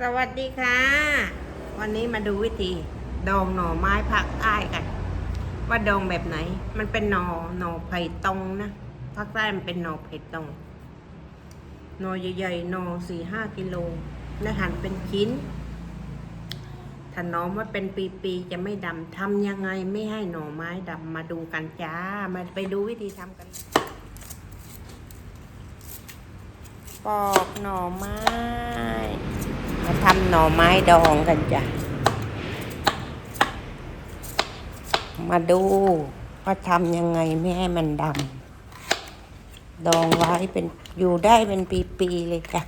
สวัสดีค่ะ วันนี้มาดูวิธีดองหน่อไม้ภาคใต้กัน ว่าดองแบบไหน มันเป็นหน่อหน่อไผ่ตรงนะภาคใต้มันเป็นหน่อไผ่ตรงหน่อใหญ่ๆหน่อสี่ห้ากิโลแล้วหั่นเป็นชิ้นถ้าน่อว่าเป็นปีๆจะไม่ดำทำยังไงไม่ให้หน่อไม้ดำมาดูกันจ้ามาไปดูวิธีทำกัน ปอกหน่อไม้ มาทำหน่อไม้ดองกันจ้ะ มาดูว่าทำยังไงไม่ให้มันดำดองไว้เป็นอยู่ได้เป็นปีๆเลยจ้ะ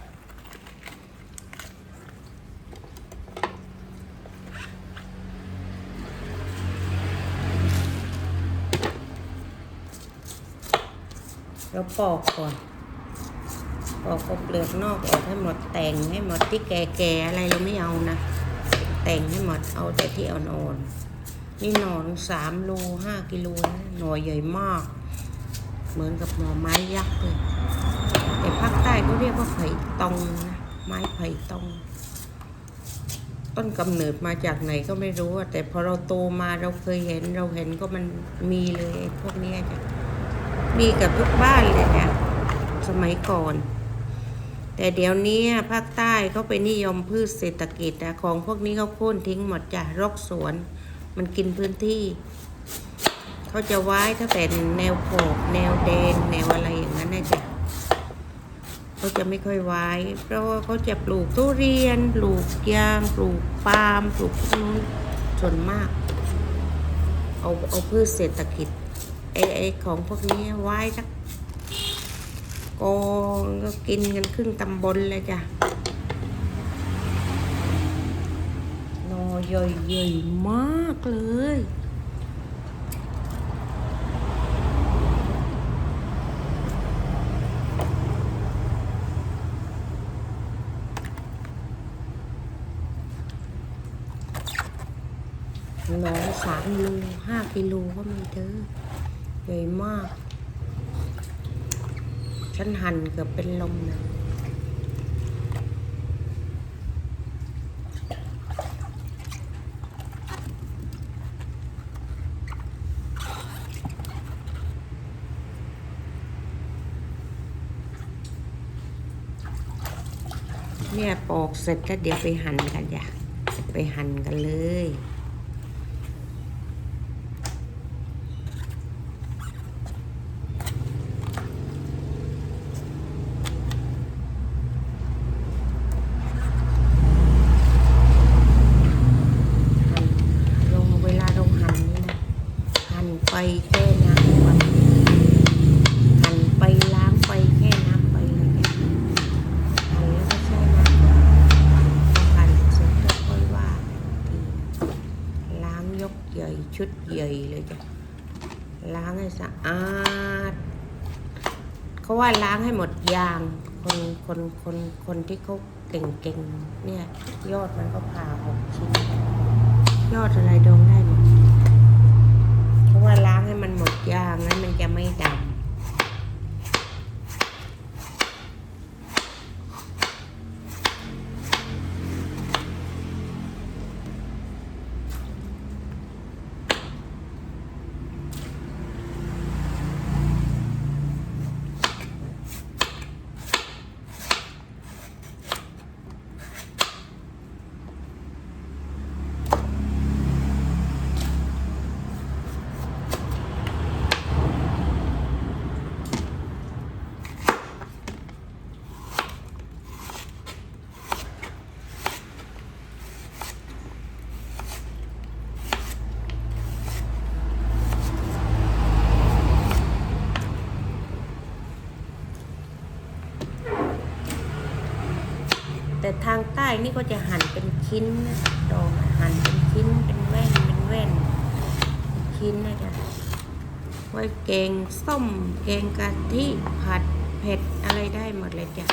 เราปอกก่อน ปอกเอาเปลือกนอกออกให้หมดแต่งให้หมดที่แก่ๆอะไรเราไม่เอานะ แต่งให้หมดเอาแต่ที่อ่อนๆนี่หนอนสามโลห้ากิโลนะหน่อใหญ่มาก เหมือนกับหน่อไม้ยักษ์เลยแต่ภาคใต้เขาเรียกว่าไผ่ตองนะไม้ไผ่ตอง ต้นกำเนิดมาจากไหนก็ไม่รู้แต่พอเราโตมาเราเคยเห็นเราเห็นก็มันมีเลยพวกนี้จ้ะมีกับทุกบ้านเลยเนี่ยสมัยก่อน แต่เดี๋ยวนี้ภาคใต้เขาไปนิยมพืชเศรษฐกิจนะของพวกนี้เขาโค่นทิ้งหมดจ้ะรกสวน มันกินพื้นที่ เขาจะไว้ถ้าเป็นแนวโขกแนวเดน แนวอะไรอย่างนั้นนะจ๊ะเขาจะไม่ค่อยไว้ เพราะว่าเขาจะปลูกทุเรียน ปลูกยาง ปลูกปาล์มปลูกพวกนู้นส่วนมาก เอาเอาพืชเศรษฐกิจไอ้ไอ้ของพวกนี้ไว้สัก งก็กินกันครึ่งตำบลเลยจ้ะนอใหญ่ๆมากเลยหนอสามโลห้ากิโลก็มีเธอใหญ่มาก ฉันหั่นเกือบเป็นลมนะเนี่ยปอกเสร็จก็เดี๋ยวไปหั่นกันจ้ะไปหั่นกันเลย ใหญ่เลยจ้ะล้างให้สะอาดเขาว่าล้างให้หมดยาง คนคนคนคนที่เขาเก่งๆเนี่ย ยอดมันก็ผ่าหกชิ้น ยอดอะไรดองได้หมด เพราะว่าล้างให้มันหมดยางนั้นมันจะไม่ดำ แต่ทางใต้นี่ก็จะหั่นเป็นชิ้นนะดองหั่นเป็นชิ้นเป็นแว่นเป็นแว่นเป็นชิ้นนะจ๊ะไว้แกงส้มแกงกะทิผัดเผ็ดอะไรได้หมดเลยจ้ะ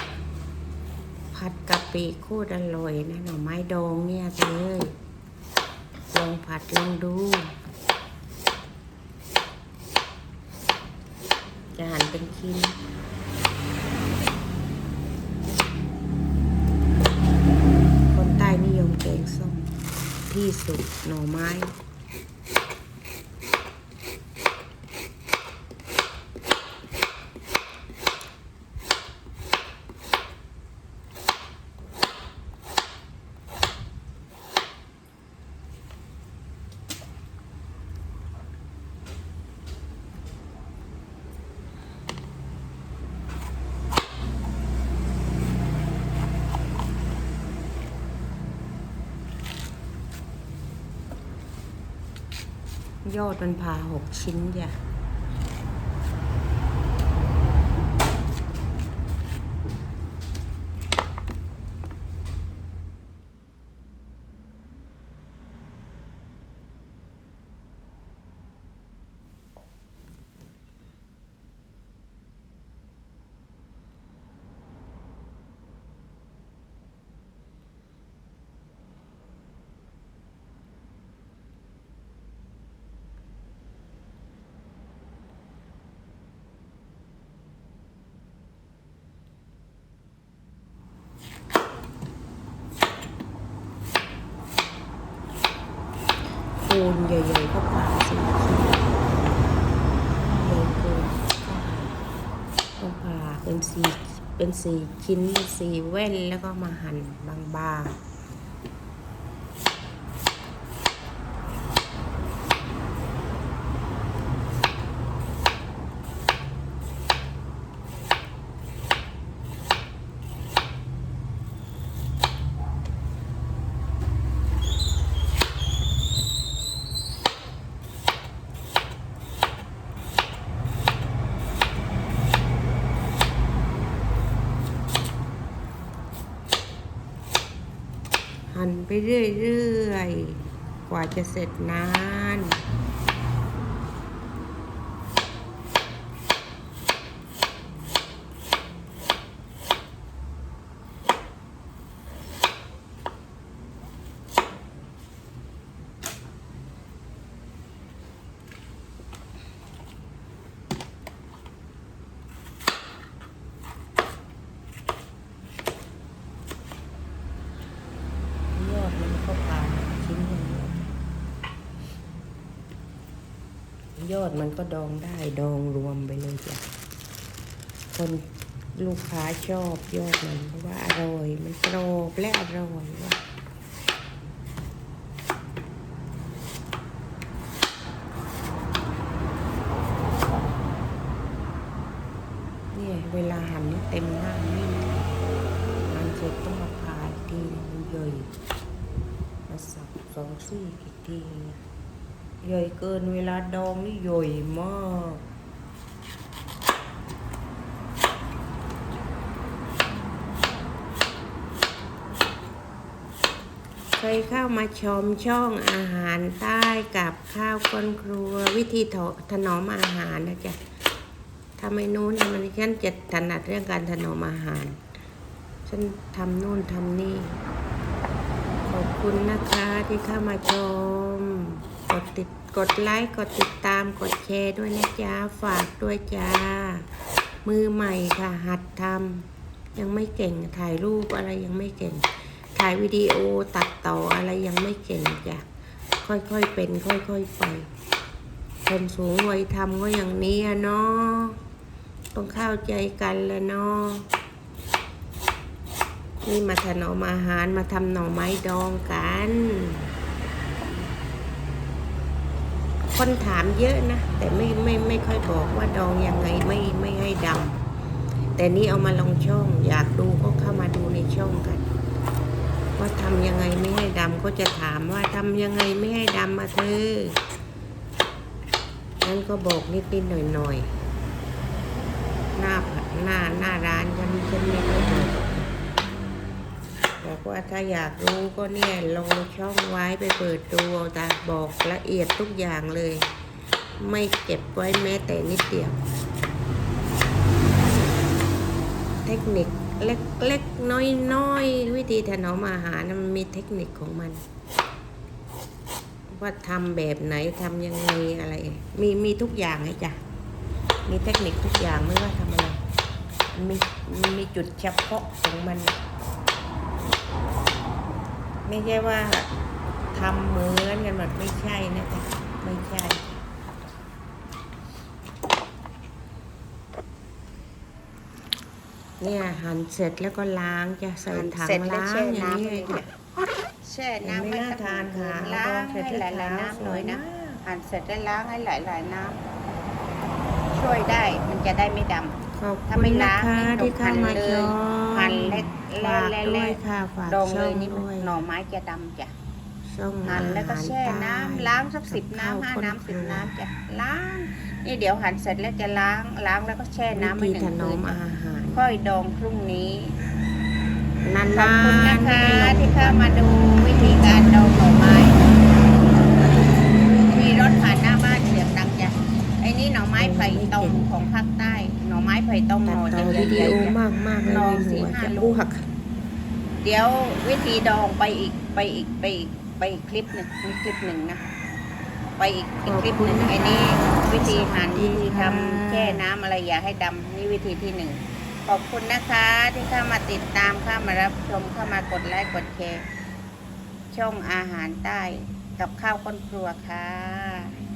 ผัดกะปิโคตรอร่อยนะหน่อไม้ดองเนี่ยเลยลองผัดลองดูจะหั่นเป็นชิ้น ที่สุดหน่อไม้ ยอดมันพาหกชิ้นอย่า ปูนใหญ่ๆก็ผ่าสี่ชิ้นใหญ่เกินก็ผ่าเป็นสี่เป็นสี่ชิ้นสี่แว่นแล้วก็มาหั่นบางๆ ไปเรื่อยๆกว่าจะเสร็จนะน ยอดมันก็ผ่านชิ้นหนึ่ง ยอดมันก็ดองได้ดองรวมไปเลยจ้ะคนลูกค้าชอบยอดมันเพราะว่าอร่อยมันกรอบและอร่อยว่ะเนี่ยเวลาหั่นนี่เต็มหน้านี่มันเสร็จต้องมาผ่าอีกทีมันใหญ่มาสับสองซี่อีกที ใหญ่เกินเวลาดองนี่ใหญ่มากเคยเข้ามาชมช่องอาหารใต้กับข้าวก้นครัว วิธีถนอมอาหารนะจ๊ะทำไมนู้นทำไมนี้ฉันจะถนัดเรื่องการถนอมอาหาร ฉันทำนู่นทำนี่ ขอบคุณนะคะที่เข้ามาชม กดติดกดไลค์กดติดตามกดแชร์ด้วยนะจ๊ะฝากด้วยจ้า มือใหม่ค่ะ หัดทำยังไม่เก่งถ่ายรูปอะไรยังไม่เก่ง ถ่ายวิดีโอตัดต่ออะไรยังไม่เก่งจ้ะค่อยๆเป็น ค่อยๆไปคนสูงวัยทำก็อย่างนี้อะเนาะต้องเข้าใจกันแหละเนาะนี่มาถนอมอาหารมาทำหน่อไม้ดองกัน คนถามเยอะนะ แต่ไม่ไม่ไม่ค่อยบอกว่าดองยังไงไม่ไม่ให้ดำแต่นี่เอามาลงช่อง อยากดูก็เข้ามาดูในช่องกัน ว่าทำยังไงไม่ให้ดำก็จะถามว่าทำยังไงไม่ให้ดำมาเธอนั้นก็บอกนิดนิดหน่อยหน่อยหน้าหน้าหน้าร้านฉันฉันไม่ค่อยบอก บอกว่าถ้าอยากรู้ก็เนี่ยลงช่องไว้ไปเปิดดูเอาบอกละเอียดทุกอย่างเลย ไม่เก็บไว้แม้แต่นิดเดียว เทคนิคเล็กเล็กน้อยๆวิธีถนอมอาหารน่มันมีเทคนิคของมัน ว่าทำแบบไหนทำยังไงอะไร มีมีทุกอย่างให้จ้ะมีเทคนิคทุกอย่างไม่ว่าทำอะไรมีมีจุดเฉพาะของมัน ไม่ใช่ว่าททำเหมือนกันหมดไม่ใช่นะจ๊ะไม่ใช่เนี่ยหั่นเสร็จแล้วก็ล้างจะใส่ถังเสร็จแล้วล้างแช่อย่างน้ำนี้เลเลยยจ้ะจ้ะแช่เห็นไหมน้ำไว้น่าสักทานค่ะล้างเสร็ให้จหแล้ลาวยๆน้ำหน่อยนะสวยมากหั่นเสร็จแล้วล้างให้หลายๆน้ำช่วยได้มันจะได้ไม่ดำ ขอบถ้าคุไม่ณล้านะงคะให้ที่เข้ามาชมหั่นเล็กฝากเละด้วยๆค่ะฝากดองช่เลอยงนี่ด้วยหน่อไม้จะดำจ้ะช่องหั่นแล้วก็แช่น้ำล้างสักสิบน้ำห้าน้ำสิบน้ำจ้ะล้าง นี่เดี๋ยวหั่นเสร็จแล้วจะล้างล้างแล้วก็แช่น้ำวิไว้ธีหนึ่งถนคือนมจ้ะอาหารค่อยดองพรุ่งนี้ นานๆขอบคุณนะคะให้ลงที่เข้ามาดูวิธีการดองหน่อไม้ มีรถผ่านหน้าบ้าน นี่หน่อไม้ไผ่ตรงของภาคใต้ หน่อไม้ไผ่ตรงหตัดน่อต่จะอใหวิดีญ่โอๆจ้ะมากมากๆเลยลองในสี่หัวห้าจะลูอ้กวกเดี๋ยววิธีดองไปอีกไปอีกไปอีกไปอีกคลิปหนึ่งมีคลิปหนึ่งนะ ไปอีกอีกคลิปหนึ่งไอ้นี่วิธีหั่นวิธีทำแช่น้ำอะไรอย่าให้ดำนี่วิธีที่หนึ่งขอบคุณนะคะที่เข้ามาติดตามเข้ามารับชมเข้ามากดไลค์กดแชร์ช่องอาหารใต้กับข้าวก้นครัวค่ะ